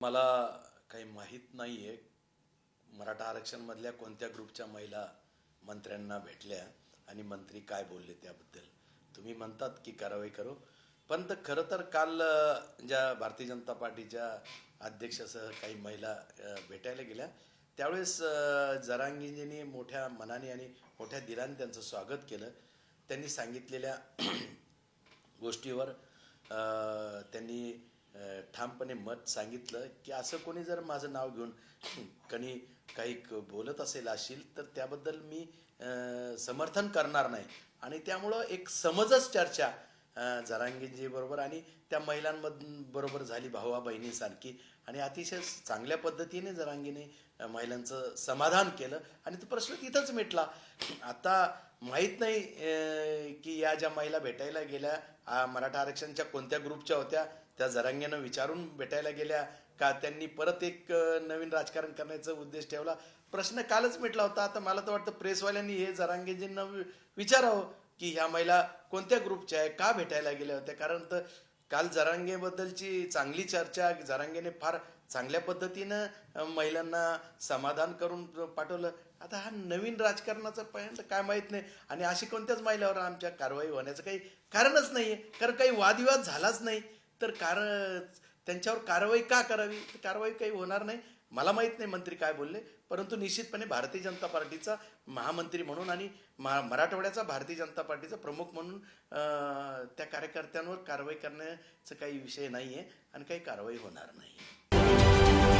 मला काही माहीत नाही आहे मराठा आरक्षणमधल्या कोणत्या ग्रुपच्या महिला मंत्र्यांना भेटल्या आणि मंत्री काय बोलले त्याबद्दल. तुम्ही म्हणतात की कारवाई करू. पण तर खरं तर काल ज्या भारतीय जनता पार्टीच्या अध्यक्षासह काही महिला भेटायला गेल्या. त्यावेळेस अ, जरांगीजींनी मोठ्या मनाने आणि मोठ्या दिलाने त्यांचं स्वागत केलं. त्यांनी सांगितलेल्या गोष्टीवर ठामपणे मत सांगितलं की असं कोणी जर माझं नाव घेऊन कणी काही बोलत असेल असेल तर त्याबद्दल मी समर्थन करणार नाही. आणि त्यामुळं एक समजच चर्चा अ, जरांगीजी बरोबर आणि त्या महिलांबरोबर झाली भावा बहिणीसारखी. आणि अतिशय चांगल्या पद्धतीने जरांगीने महिलांचं समाधान केलं. आणि तो प्रश्न तिथंच मिटला. आता माहीत नाही की या ज्या महिला भेटायला गेल्या मराठा आरक्षणच्या कोणत्या ग्रुपच्या होत्या त्या जरांगेनं विचारून भेटायला गेल्या का त्यांनी परत एक नवीन राजकारण करण्याचा उद्देश ठेवला? प्रश्न कालच मिटला होता. आता मला तर वाटतं प्रेसवाल्यांनी हे जरांगेजींना वि- विचारावं की ह्या महिला कोणत्या ग्रुपच्या आहे का भेटायला गेल्या होत्या? कारण तर काल जरांगेबद्दलची चांगली चर्चा जरांगेने फार चांगल्या पद्धतीनं महिलांना समाधान करून पाठवलं. आता हा नवीन राजकारणाचा पर्यंत काय माहीत नाही. आणि अशी कोणत्याच महिलावर आमच्या कारवाई होण्याचं काही कारणच नाही आहे कारण काही वादविवाद झालाच नाही. तर कार त्यांच्यावर कारवाई का करावी? कारवाई काही होणार नाही. मला माहीत नाही मंत्री काय बोलले. परंतु निश्चितपणे भारतीय जनता पार्टीचा महामंत्री म्हणून आणि महा मराठवाड्याचा भारतीय जनता पार्टीचा प्रमुख म्हणून त्या कार्यकर्त्यांवर कारवाई करण्याचा काही विषय नाही आहे आणि काही कारवाई होणार नाही.